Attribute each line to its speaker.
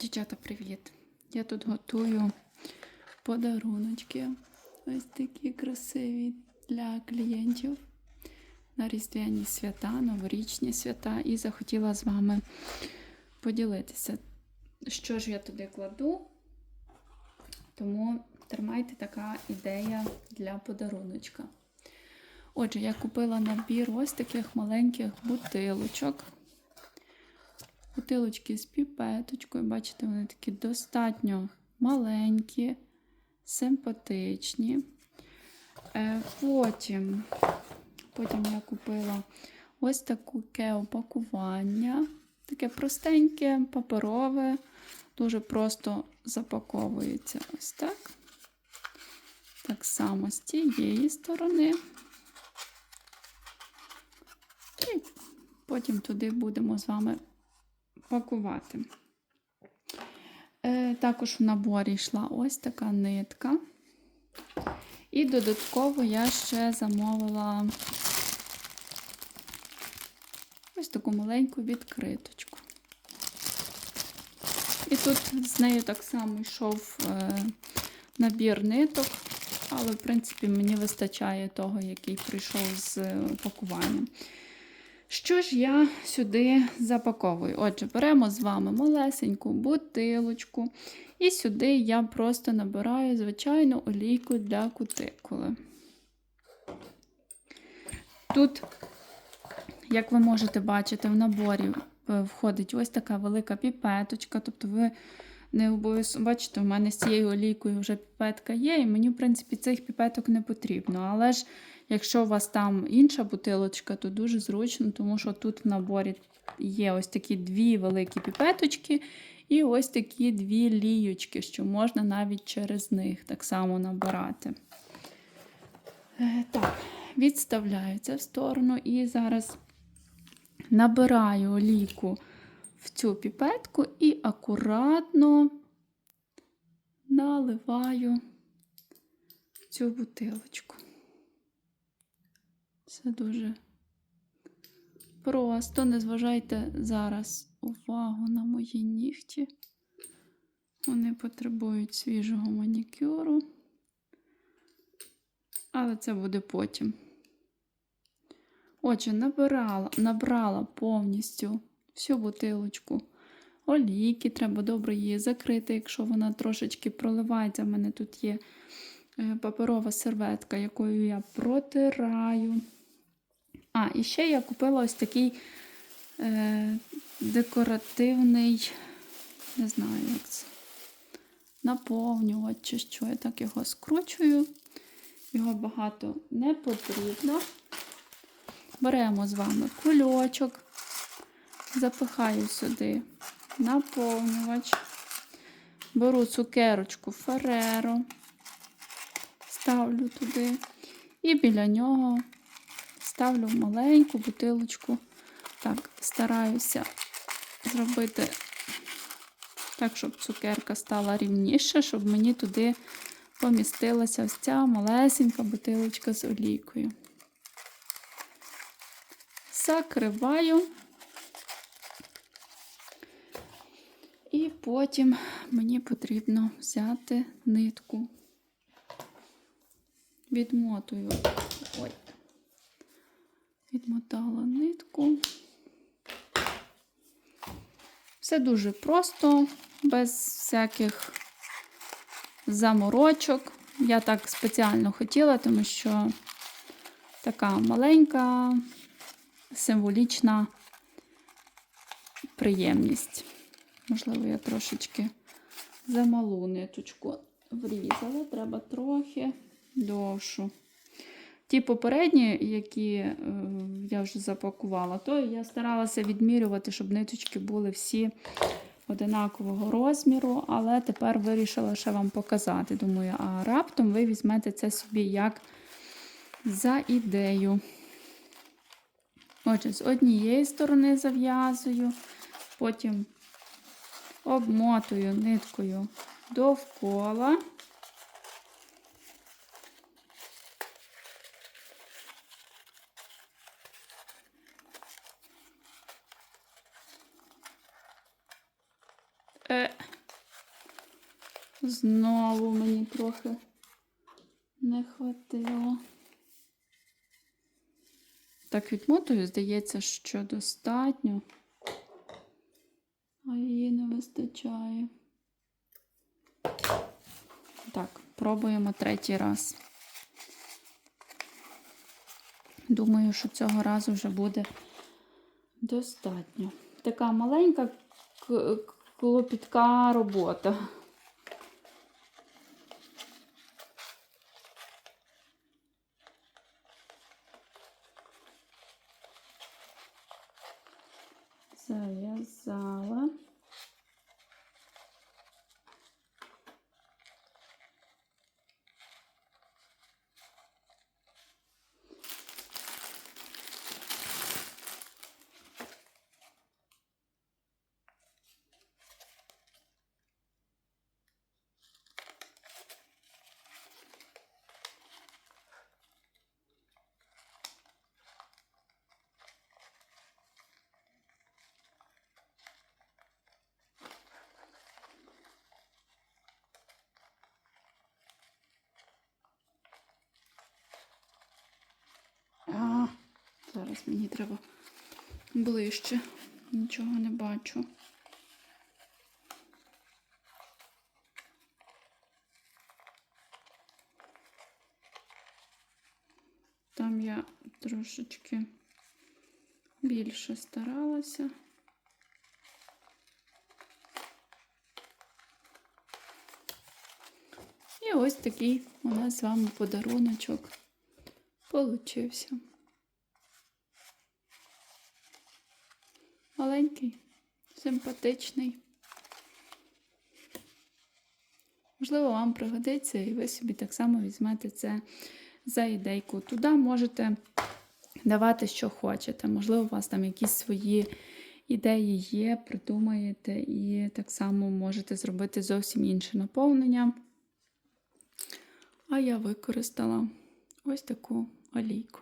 Speaker 1: Дівчата, привіт! Я тут готую подаруночки. Ось такі красиві для клієнтів на різдвяні свята, новорічні свята. І захотіла з вами поділитися, що ж я туди кладу. Тому тримайте така ідея для подаруночка. Отже, я купила набір ось таких маленьких бутилочок. Бутилочки з піпеточкою. Бачите, вони такі достатньо маленькі, симпатичні. Е, Потім, потім я купила ось таке опакування. Таке простеньке, паперове, дуже просто запаковується ось так. Так само з тієї сторони. І потім туди будемо з вами пакувати. Е, також в наборі йшла ось така нитка. І додатково я ще замовила ось таку маленьку відкриточку. І тут з нею так само йшов е, набір ниток, але, в принципі, мені вистачає того, який прийшов з пакуванням. Що ж я сюди запаковую? Отже, беремо з вами малесеньку бутилочку, і сюди я просто набираю звичайну олійку для кутикули. Тут, як ви можете бачити, в наборі е, входить ось така велика піпеточка, тобто ви не обов'язково бачите, у мене з цією олійкою вже піпетка є, і мені, в принципі, цих піпеток не потрібно. Але ж Якщо у вас там інша бутилочка, то дуже зручно, тому що тут в наборі є ось такі дві великі піпеточки і ось такі дві ліючки, що можна навіть через них так само набирати. Е, так, відставляю це в сторону і зараз набираю олійку в цю піпетку і акуратно наливаю цю бутилочку. Все дуже просто. Не зважайте зараз увагу на мої нігті. Вони потребують свіжого манікюру. Але це буде потім. Отже, набирала, набрала повністю всю бутилочку олійки. Треба добре її закрити, якщо вона трошечки проливається. У мене тут є е, паперова серветка, якою я протираю. А, і ще я купила ось такий е, декоративний, не знаю, як це, наповнювач чи що. Я так його скручую. Його багато не потрібно. Беремо з вами кульочок, запихаю сюди наповнювач, беру цукерочку Фереро, ставлю туди і біля нього ставлю маленьку бутилочку. Так, стараюся зробити так, щоб цукерка стала рівніше, щоб мені туди помістилася ось ця малесенька бутилочка з олійкою. Закриваю. І потім мені потрібно взяти нитку, відмотую. Ой, відмотала нитку. Все дуже просто, без всяких заморочок. Я так спеціально хотіла, тому що така маленька, символічна приємність. Можливо, я трошечки замалу ниточку врізала, треба трохи довшу. Ті попередні, які е, я вже запакувала, то я старалася відмірювати, щоб ниточки були всі одинакового розміру, але тепер вирішила ще вам показати. Думаю, а раптом ви візьмете це собі як за ідею. Отже, з однієї сторони зав'язую, потім обмотую ниткою довкола. Е, Знову мені трохи не хватило. Так відмотую, здається, що достатньо, а її не вистачає. Так, пробуємо третій раз. Думаю, що цього разу вже буде достатньо. Така маленька клопітка робота. Зав'язала. А, зараз мені треба ближче. Нічого не бачу. Там я трошечки більше старалася. І ось такий у нас з вами подаруночок получився. Маленький, симпатичний. Можливо, вам пригодиться, і ви собі так само візьмете це за ідейку. Туди можете давати, що хочете. Можливо, у вас там якісь свої ідеї є, придумаєте, і так само можете зробити зовсім інше наповнення. А я використала ось таку олійку.